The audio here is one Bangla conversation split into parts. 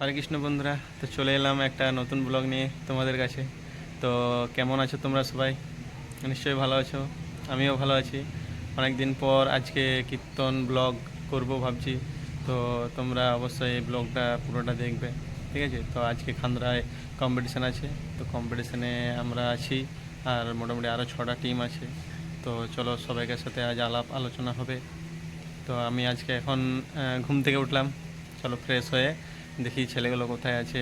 হরে কৃষ্ণ বন্ধুরা, তো চলে এলাম একটা নতুন ব্লগ নিয়ে তোমাদের কাছে। তো কেমন আছো তোমরা সবাই? নিশ্চয়ই ভালো আছো, আমিও ভালো আছি। অনেক দিন পর আজকে কীর্তন ব্লগ করব ভাবছি, তো তোমরা অবশ্যই এই ব্লগটা পুরোটা দেখবে, ঠিক আছে? তো আজকে খান্দ্রায় কম্পিটিশান আছে, তো কম্পিটিশানে আমরা আছি, আর মোটামুটি আরও ছটা টিম আছে। তো চলো সবাইকার সাথে আজ আলাপ আলোচনা হবে। তো আমি আজকে এখন ঘুম থেকে উঠলাম, চলো ফ্রেশ হয়ে দেখি ছেলেগুলো কোথায় আছে,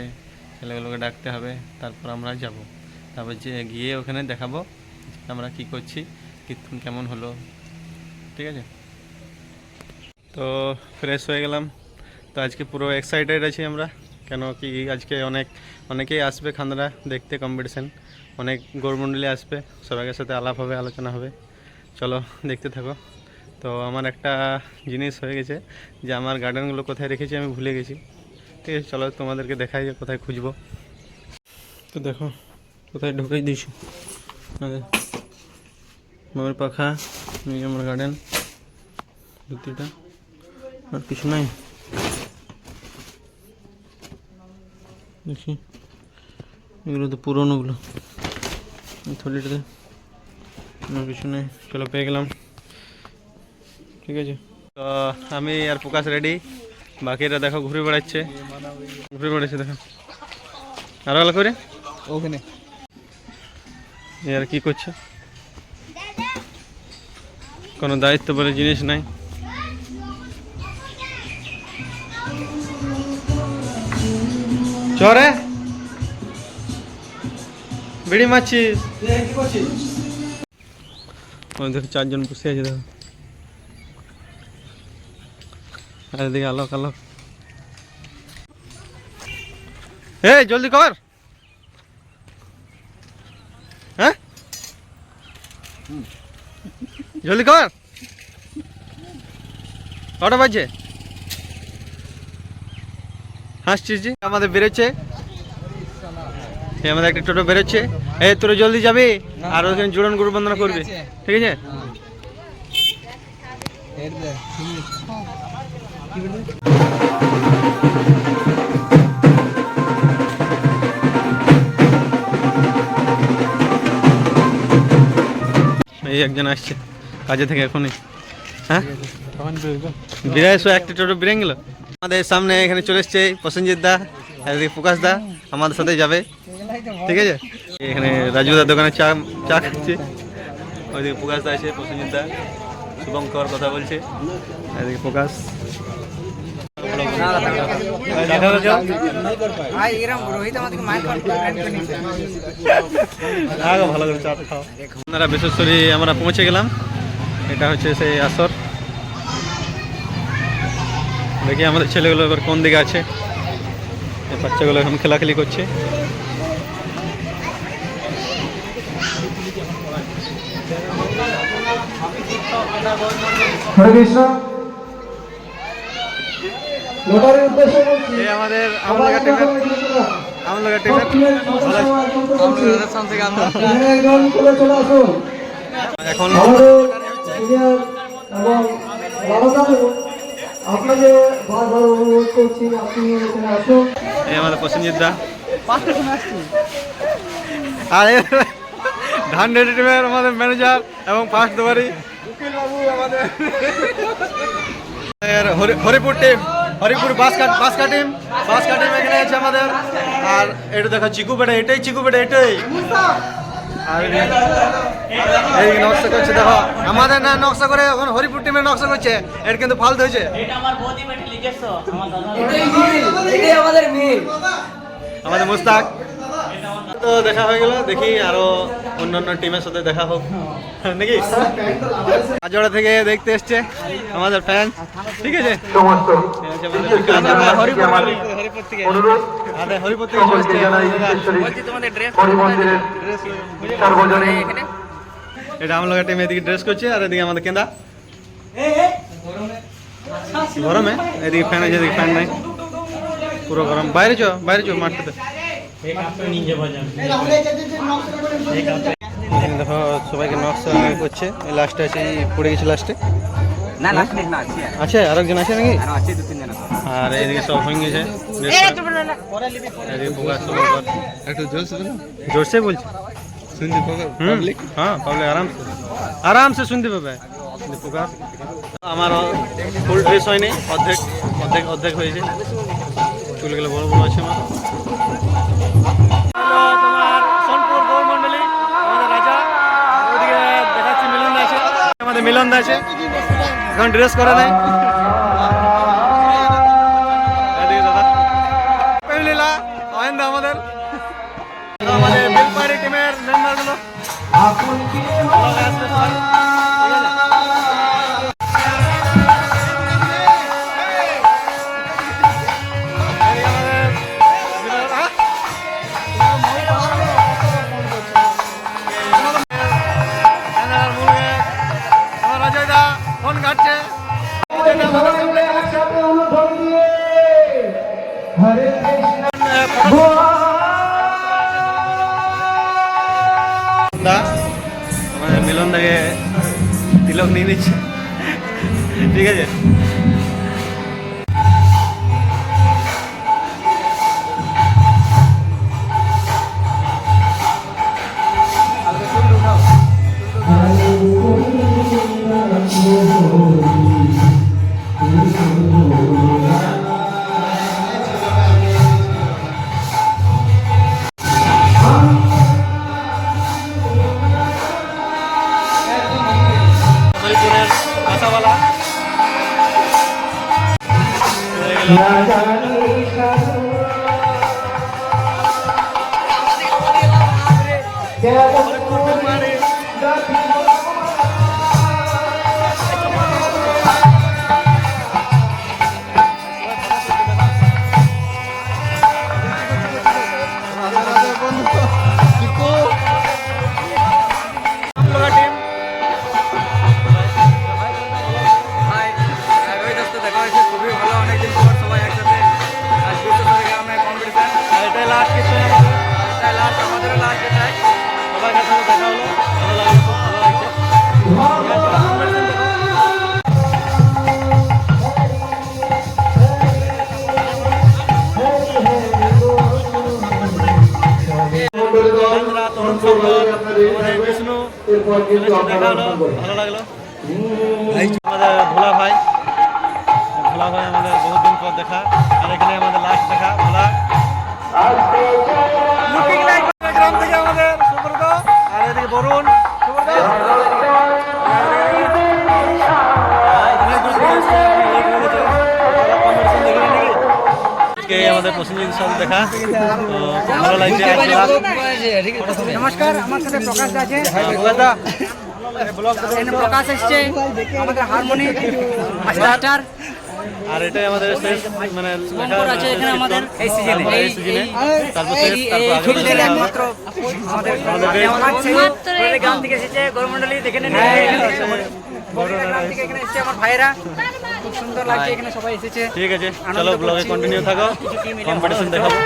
ছেলেগুলোকে ডাকতে হবে, তারপর আমরা যাব। তারপর যে গিয়ে ওখানে দেখাবো আমরা কি করছি, কীর্তন কেমন হলো, ঠিক আছে? তো ফ্রেশ হয়ে গেলাম। তো আজকে পুরো এক্সাইটেড আছি আমরা, কেন কি আজকে অনেক, অনেকেই আসবে খান্দরা দেখতে কম্পিটিশান অনেক গৌরমণ্ডলী আসবে সবাইকার সাথে আলাপ হবে, আলোচনা হবে। চলো দেখতে থাকো। তো আমার একটা জিনিস হয়ে গেছে যে আমার গার্ডেনগুলো কোথায় রেখেছি আমি ভুলে গেছি। ঠিক আছে চলো তোমাদেরকে দেখাই যে কোথায় খুঁজবো। তো দেখো, কোথায় ঢুকাই দিয়েছি। মামের পাখা আমার গার্ডেন দুটিটা আর কিছু নাই। দেখি, এগুলো তো পুরোনোগুলো। থলিটাতে আর কিছু নেই। চলো, পেয়ে গেলাম। ঠিক আছে। তো আমি আর প্রকাশ রেডি। বাকিরা দেখো ঘুরে বেড়াচ্ছে। ঘুরে বেড়াচ্ছে দেখো। আরও ভালো করে? ওখানে। আর কি করছে? কোনো দায়িত্ব বলে জিনিস নাই। চরে বিড়ি মারছিস? দেখো চারজন বসে আছে দেখো আর এদিকে আলোক আলোক এই, জলদি কর। হ্যাঁ? জলদি কর। কটা বাজছে হাসছিস জি আমাদের বেরোচ্ছে। আমাদের একটা টোটো বেরোচ্ছে। এই, তোরা জলদি যাবি। আর ওখানে জোড়ন গুরু বন্দনা করবি। ঠিক আছে? এই একজন আসছে। কাজে থেকে এখনই। হ্যাঁ? বিরায় একটা টোটো বেরিয়ে গেল? আমাদের সামনে এখানে চলে এসছে প্রসেনজিৎ দা এদিকে প্রকাশ দা আমাদের সাথে যাবে। ঠিক আছে? এখানে রাজু দার দোকানে চা চা খাচ্ছে। ওইদিকে প্রকাশ দা আছে প্রসেনজিৎ দা। শুভঙ্কর কথা বলছে। এদিকে প্রকাশ। ভালো করে চা খাও। আপনারা বিশেষরি আমরা পৌঁছে গেলাম। এটা হচ্ছে সেই আসর। দেখি আমাদের ছেলেগুলো এবার কোন দিকে আছে। এই বাচ্চাগুলো এখন খেলাখেলি করছে। হরে কৃষ্ণ। এই আমাদের আমলাগা টিমের আমলাগা টিমের এখানে আমাদের এবং আপনাকে বারবার অনুরোধ করছি আপনি এখানে আসুন। এই আমাদের প্রসেনজিৎ দা। আর এই ধান রেডি টিমের আমাদের ম্যানেজার এবং ফার্স্ট দুবারি। এর হরি- হরিপুর টিম হরিপুর বাস কাট বাস কাটিম। বাস কাটিম এখানে আছে আমাদের। আর এটা দেখো চিকু বেটা এটাই চিকু বেটা এটাই। আর এই নকশা করছে দেখো আমাদের না নকশা করে এখন হরিপুর টিমের নকশা করছে। এটা কিন্তু ফালতু হয়েছে। আমাদের মুস্তাক। তো দেখা হয়ে গেল দেখি আরও অন্যান্য টিমের সাথে দেখা হোক। নাকি? আজোড়া থেকে দেখতে এসছে আমাদের ফ্যান ঠিক আছে? হরিপুর থেকে। এটা আমরা টিম এদিকে ড্রেস করছে আর এদিকে আমাদের কেন্দা? গরমে? এদিকে ফ্যান আছে এদিকে ফ্যান নাই। পুরো গরম। বাইরে চো বাইরে চো মাঠটাতে। এখানে দেখো সবাইকে নকশা করছে। লাস্টে আছে পড়ে গেছে লাস্টে না না আছে আছে। আরেকজন আছে নাকি? আছে দু তিন জন আছে। আর এইদিকে সব হয়ে গেছে। এদিকে। একটু জোরসে বলছি। শুনতে পাবে হুম, হ্যাঁ পাবলিক আরাম আরাম সে শুনতে পাবে আমার ফুল ড্রেস হয়নি অর্ধেক অর্ধেক অর্ধেক হয়েছে। চুলগুলো বড় বড় আছে আমার। তোমার সোনপুর গৌরমন্ডলী আমাদের রাজা। ওদিকে দেখাচ্ছি মিলন দাসে আছে আমাদের মিলন দা এখন ড্রেস করে নাই আমাদের। আমাদের বেলপাড়ি টিমের মেম্বারগুলো বিষ্ণু দেখা হলো ভালো লাগল। আমাদের ভোলা ভাই ভোলা ভাই আমাদের বহুদিন পর দেখা আর এখানে আমাদের লাস্ট দেখা ভোলা। গ্রাম থেকে আমাদের সুব্রত আর এদিকে বরুণ সুব্রত। আজকে আমাদের প্রসেনজিতের সাথে দেখা। তো ভালো লাগছে নমস্কার আমার সাথে প্রকাশ আছে। হ্যাঁ, এখানে প্রকাশ এসছে। আমাদের হারমোনি মাস্টার আর এটাই আমাদের শেষ মানে আছে এখানে আমাদের। এই সিজনে তারপর এই সিজনে তারপর শেষ তারপর ছেলে আমাদের আমাদের গ্রাম থেকে এসেছে গৌরমন্ডলী দেখে নেন। এখানে এসেছে আমার ভাইয়েরা। খুব সুন্দর লাগছে এখানে সবাই এসেছে। ঠিক আছে চলো ব্লগে কন্টিনিউ থাকো কম্পিটিশন দেখাবো।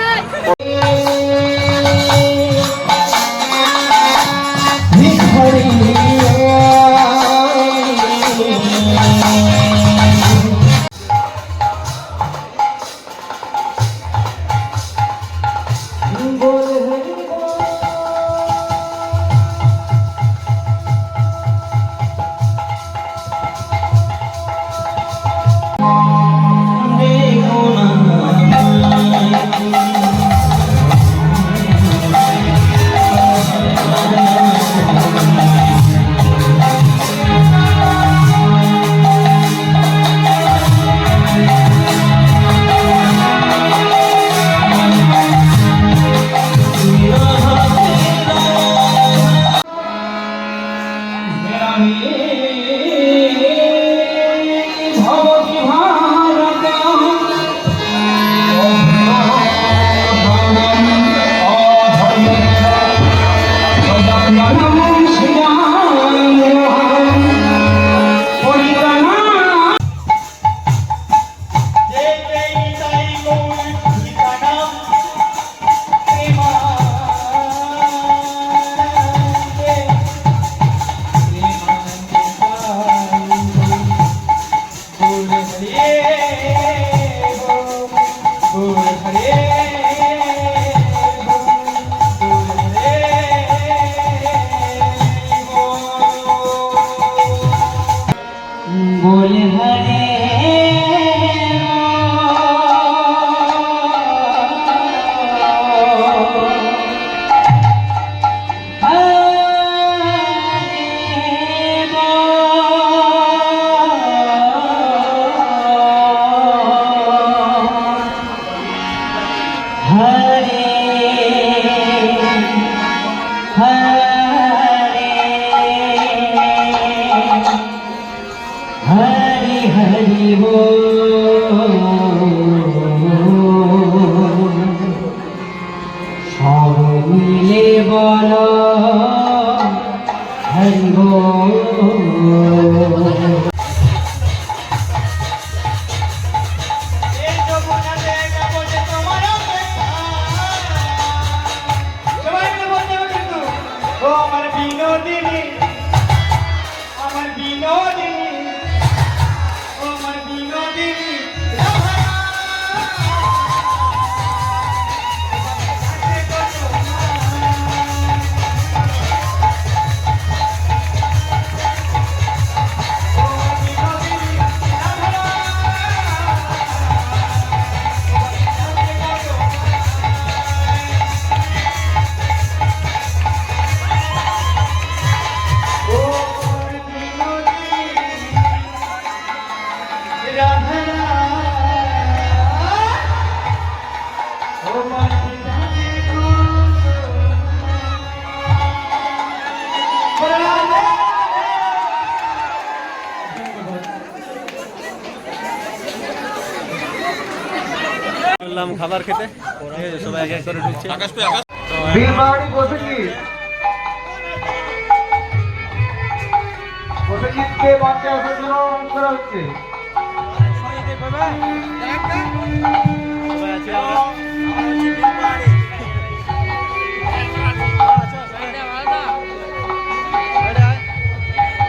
বললাম খাবার খেতে। সবাই এক এক করে ঢুকছে।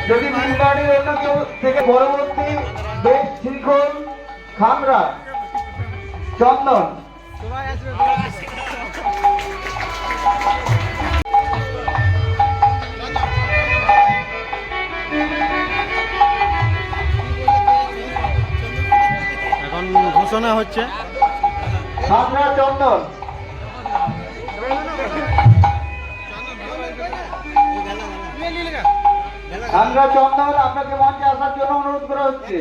যদি বিলবাড়ির অন্য কেউ থেকে পরবর্তী বেশ শৃঙ্খল খামরা চন্দন। এখন ঘোষণা হচ্ছে। খামরা চন্দন। খামরা চন্দন আপনাকে মঞ্চে আসার জন্য অনুরোধ করা হচ্ছে।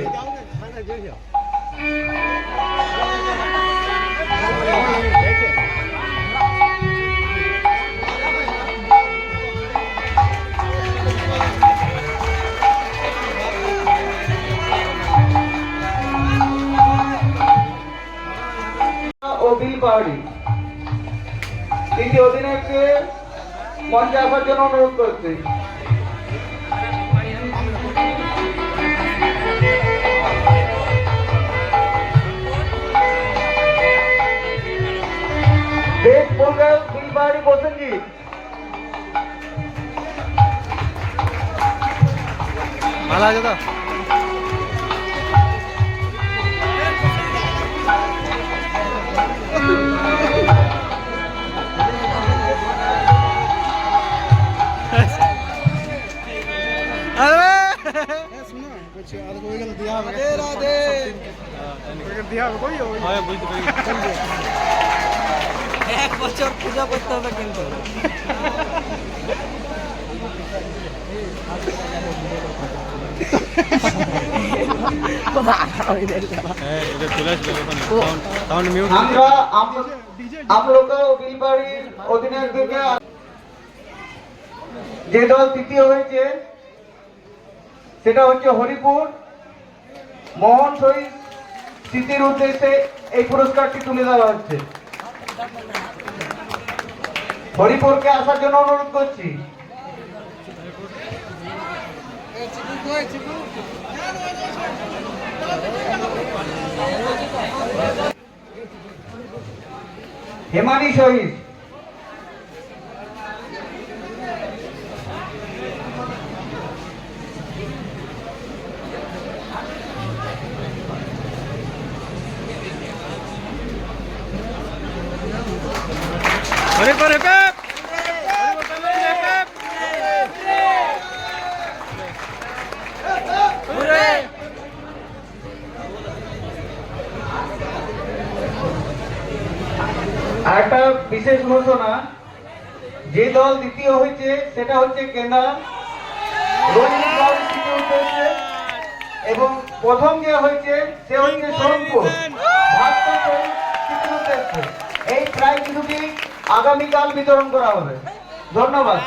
ও বিল পাহাড়ি। তৃতীয় অধিনায়ককে মঞ্চে আসার জন্য অনুরোধ করছে। দেশ বলবে বিল পাহাড়ি বসেনজিৎ ভালো আছে তো হ্যাঁ, বুঝতে পারি এক বছর পূজা করতে হবে কিন্তু। যে দল তৃতীয় হয়েছে, সেটা হচ্ছে হরিপুর। মোহন শহীদ স্মৃতির উদ্দেশ্যে এই পুরস্কারটি তুলে দেওয়া হচ্ছে। হরিপুরকে আসার জন্য অনুরোধ করছি। হেমানি শহীদ। হরে করে একটা বিশেষ ঘোষণা, যে দল দ্বিতীয় হয়েছে, সেটা হচ্ছে উদ্দেশ্যে এবং প্রথম যে হয়েছে, সে হচ্ছে উদ্দেশ্যে এই প্রাইজ দুটি আগামীকাল বিতরণ করা হবে ধন্যবাদ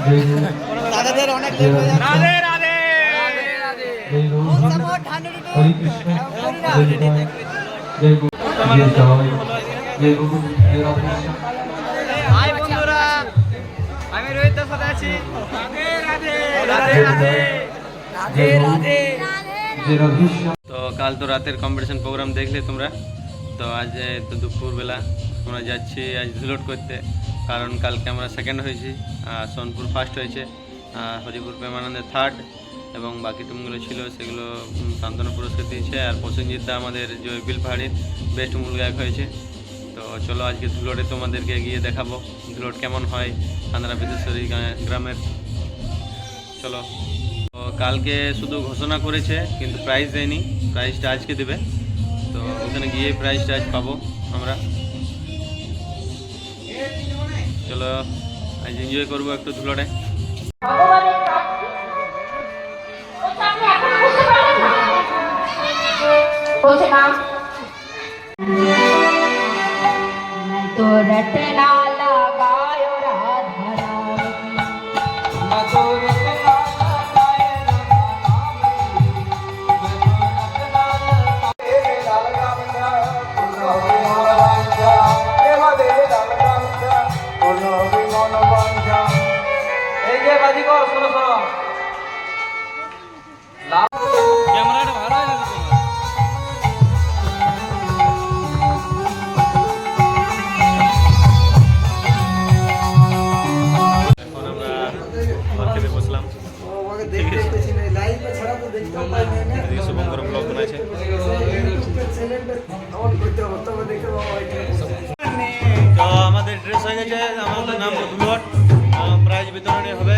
হয়ে হয়ে যাচ্ছে রাধে রাধে হাই বন্ধুরা আমি রোহিত দাস রাধে রাধে। রাধে রাধে। রাধে তো কাল তো রাতের কম্পিটিশন প্রোগ্রাম দেখলে তোমরা। তো আজ তো দুপুরবেলা আমরা যাচ্ছি আজ ধুলোট করতে। কারণ কালকে আমরা সেকেন্ড হয়েছি আর সোনপুর ফার্স্ট হয়েছে আর হরিপুর প্রেমানন্দে থার্ড এবং বাকি টিমগুলো ছিল সেগুলো সান্ত্বনা পুরস্কার দিয়েছে। আর প্রসেনজিৎ দা আমাদের জয়বিল পাহাড়ির বেস্ট মূল গায়ক হয়েছে। চলো আজকে ধুলোটে তোমাদেরকে গিয়ে দেখাবো। ধুলোট কেমন হয় আন্দ্রা বিদেশ্বরী গ্রামের। চলো। তো কালকে শুধু ঘোষণা করেছে, কিন্তু প্রাইজ দেয়নি। প্রাইজটা আজকে দেবে। তো ওখানে গিয়ে প্রাইজটা আজ পাবো আমরা। চলো, আজ এনজয় করব একটু ধুলোটে தோரட்டனால் শুভঙ্কর ব্লগ বানাইছে তো আমাদের ড্রেস হয়ে গেছে আমাদের নাম প্রাইজ বিতরণী হবে।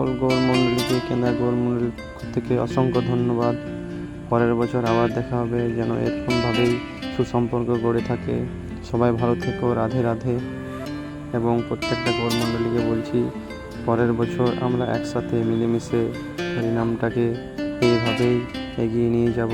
সকল গৌরমণ্ডলীকে কেন্দ্রা গৌরমণ্ডলীর থেকে অসংখ্য ধন্যবাদ। পরের বছর আবার দেখা হবে যেন এরকমভাবেই সুসম্পর্ক গড়ে থাকে। সবাই ভালো থেকো, রাধে রাধে। এবং প্রত্যেকটা গৌরমণ্ডলীকে বলছি, পরের বছর আমরা একসাথে মিলেমিশে হরিনামটাকে এইভাবেই এগিয়ে নিয়ে যাব।